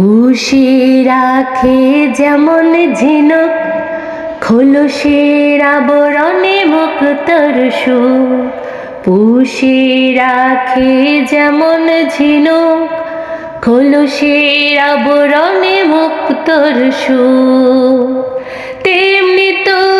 পুষে রাখে যেমন ঝিনুক, খোলসের আবরণে মুক্তর সুখ। রাখে যেমন ঝিনুক, খোলসের আবরণে মুক্তর সুখ। তেমনি তোমার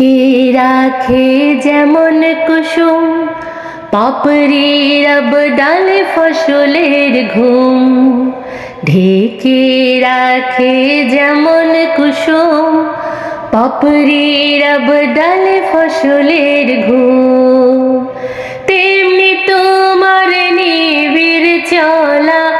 ঢেকে রাখে যেমন কুসুম? পাপড়ি রব ডালে ফসলের ঘুম। ঢেকে রাখে যেমন কুসুম? পাপড়ি রব ডালে ফসলের ঘুম। তেমনি তোমার নিবিড় চলা